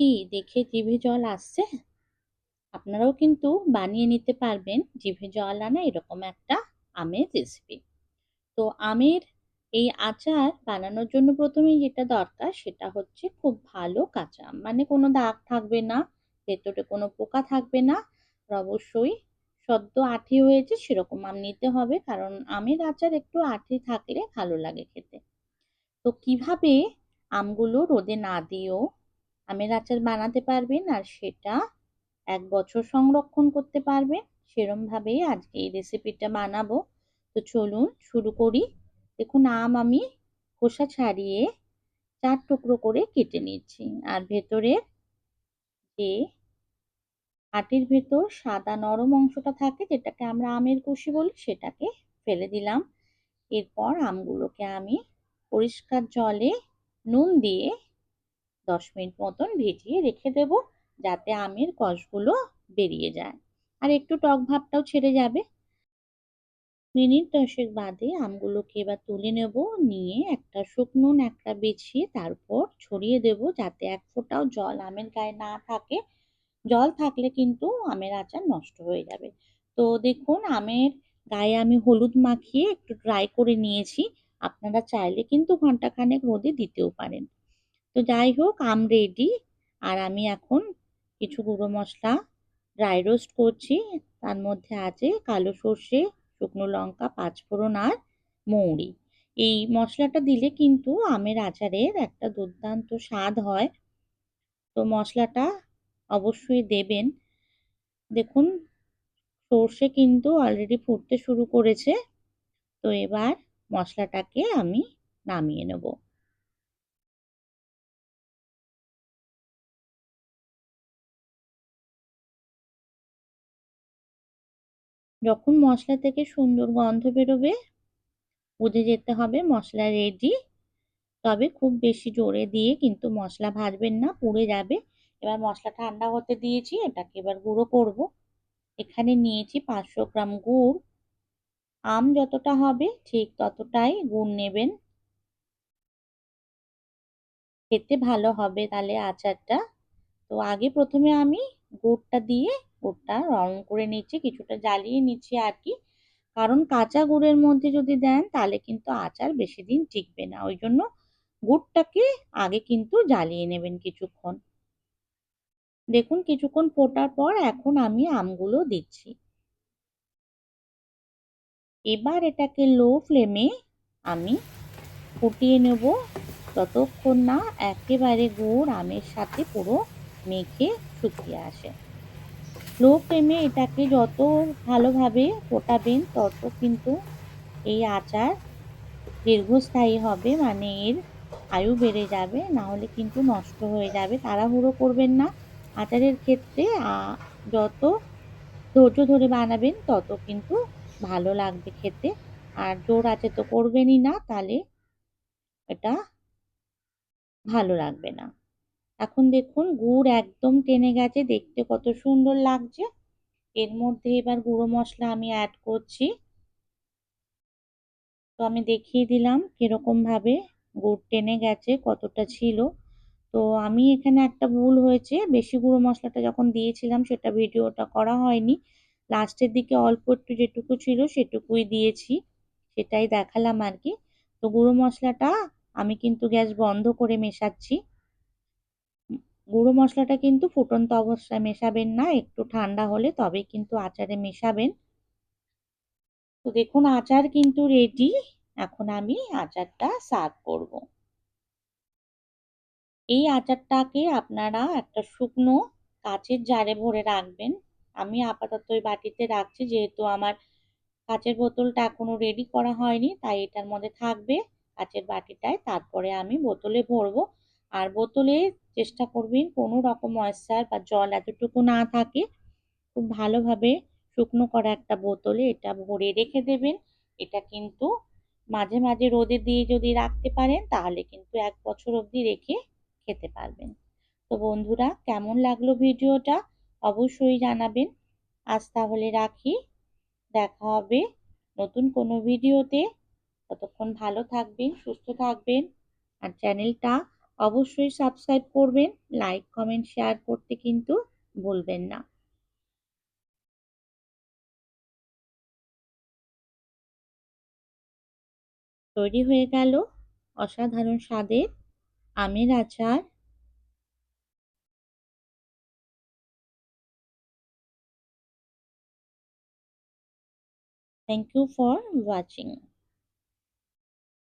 কি দেখে জিভে জল আসছে? আপনারাও কিন্তু বানিয়ে নিতে পারবেন জিভে জল আনা এরকম একটা আমের রেসিপি। তো আমের এই আচার বানানোর জন্য প্রথমেই যেটা দরকার সেটা হচ্ছে খুব ভালো কাঁচা আম। মানে কোনো দাগ থাকবে না, ভেতরে কোনো পোকা থাকবে না। অবশ্যই সদ্য আঠি হয়েছে সেরকম আম নিতে হবে কারণ আমের আচার একটু আঠি থাকলে ভালো লাগে খেতে। তো কীভাবে আমগুলো রোদে না দিয়েও আমের আচার বানাতে পারবেন আর সেটা এক বছর সংরক্ষণ করতে পারবেন। সেরমভাবেই আজকে এই রেসিপিটা বানাবো। তো চলুন শুরু করি। দেখুন, আম আমি খোসা ছাড়িয়ে চার টুকরো করে কেটে নিচ্ছি। আর ভেতরে যে আটির ভেতর সাদা নরম অংশটা থাকে, যেটাকে আমরা আমের কুশি বলি, সেটাকে ফেলে দিলাম। এরপর আমগুলোকে আমি পরিষ্কার জলে নুন দিয়ে দশ মিনিট মতন ভেজিয়ে রেখে দেব যাতে আমের কষগুলো বেরিয়ে যায়। আর একটু টক ভাবটাও ছেড়ে যাবে। মিনিট দশেক বাদে আমগুলোকে এবার তুলে নেব, নিয়ে একটা শুকনো একটা বেছিয়ে তারপর ছড়িয়ে দেব যাতে এক ফোঁটাও জল আমের গায়ে না থাকে। জল থাকলে কিন্তু আমের আচার নষ্ট হয়ে যাবে। তো দেখুন, আমের গায়ে আমি হলুদ মাখিয়ে একটু ড্রাই করে নিয়েছি। আপনারা চাইলে কিন্তু ঘন্টাখানেক রোদে দিতেও পারেন। তো যাই হোক, আম রেডি আর আমি এখন কিছু গুঁড়ো মশলা ড্রাই রোস্ট করছি। তার মধ্যে আছে কালো সর্ষে, শুকনো লঙ্কা, পাঁচফোড়ন আর মৌরি। এই মশলাটা দিলে কিন্তু আমের আচারের একটা দুর্দান্ত স্বাদ হয়। তো মশলাটা অবশ্যই দেবেন। দেখুন, সর্ষে কিন্তু অলরেডি ফুটতে শুরু করেছে। তো এবার মশলাটাকে আমি নামিয়ে নেব। যখন মশলা থেকে সুন্দর গন্ধ বেরোবে, বুঝে যেতে হবে মশলা রেডি তবে খুব বেশি জোরে দিয়ে কিন্তু মশলা ভাজবেন না, পুড়ে যাবে। এবার মশলা ঠান্ডা হতে দিয়েছি, এটাকে এবার গুঁড়ো করব। এখানে নিয়েছি পাঁচশো গ্রাম গুড়। আম যতটা হবে ঠিক ততটাই গুড় নেবেন। খেতে ভালো হবে তাহলে আচারটা। তো আগে প্রথমে আমি গুড়টা দিয়ে গুড়টা রং করে নিচ্ছি, কিছুটা জ্বালিয়ে নিচ্ছি আর কি। কারণ কাঁচা গুড়ের মধ্যে যদি দেন তাহলে কিন্তু আচার বেশি দিন টিকবে না। ওই জন্য গুড়টাকে আগে কিন্তু জ্বালিয়ে নেবেন কিছুক্ষণ। দেখুন, কিছুক্ষণ ফোটার পর এখন আমি আমগুলো দিচ্ছি। এবার এটাকে লো ফ্লেমে আমি ফুটিয়ে নেব। ততক্ষণ না একেবারে গুড় আমের সাথে পুরো মেখে শুকিয়ে আসে। লো ফ্লেমে এটাকে যত ভালোভাবে ফোটাবেন, তত কিন্তু এই আচার দীর্ঘস্থায়ী হবে মানে এর আয়ু বেড়ে যাবে না হলে কিন্তু নষ্ট হয়ে যাবে। তাড়াহুড়ো করবেন না। আচারের ক্ষেত্রে যত ধৈর্য ধরে বানাবেন, তত কিন্তু ভালো লাগবে খেতে। আর জোর আছে তো করবেনই না, তাহলে এটা ভালো লাগবে না। এখন দেখুন গুড় একদম টেনে গেছে, দেখতে কত সুন্দর লাগছে। এর মধ্যে এবার গুঁড়ো মশলা আমি অ্যাড করছি। তো আমি দেখিয়ে দিলাম কীরকমভাবে গুড় টেনে গেছে, কতটা ছিল। তো আমি এখানে একটা ভুল হয়েছে, বেশি গুঁড়ো মশলাটা যখন দিয়েছিলাম সেটা ভিডিওটা করা হয়নি। লাস্টের দিকে অল্প একটু যেটুকু ছিল সেটুকুই দিয়েছি, সেটাই দেখালাম আর কি। তো গুঁড়ো মশলাটা আমি কিন্তু গ্যাস বন্ধ করে মেশাচ্ছি। গুঁড়ো মশলাটা কিন্তু ফুটন্ত অবস্থায় মেশাবেন না, একটু ঠান্ডা হলে তবে কিন্তু আচারে মেশাবেন। তো দেখুন, আচার কিন্তু রেডি এখন আমি আচারটা সার্ভ করব। এই আচারটাকে আপনারা একটা শুকনো কাচের জারে ভরে রাখবেন। আমি আপাতত ওই বাটিতে রাখছি, যেহেতু আমার কাচের বোতলটা এখনও রেডি করা হয়নি, তাই এটার মধ্যে থাকবে। কাচের বাটিটায় তারপরে আমি বোতলে ভরবো। আর বোতলে চেষ্টা করবেন কোনো রকম ময়েশ্চার বা জল এতটুকু না থাকে, খুব ভালোভাবে শুকনো করা একটা বোতলে এটা ভরে রেখে দেবেন। এটা কিন্তু মাঝে মাঝে রোদে দিয়ে যদি রাখতে পারেন, তাহলে কিন্তু এক বছর অবধি রেখে খেতে পারবেন। তো বন্ধুরা, কেমন লাগল ভিডিওটা অবশ্যই জানাবেন। আজ তাহলে রাখি। দেখা হবে নতুন কোনো ভিডিওতে। ততক্ষণ ভালো থাকবেন, সুস্থ থাকবেন। আর চ্যানেলটা অবশ্যই সাবস্ক্রাইব করবেন লাইক কমেন্ট শেয়ার করতে কিন্তু ভুলবেন না তৈরি হয়ে গেল অসাধারণ স্বাদের আমের আচার Thank you for watching.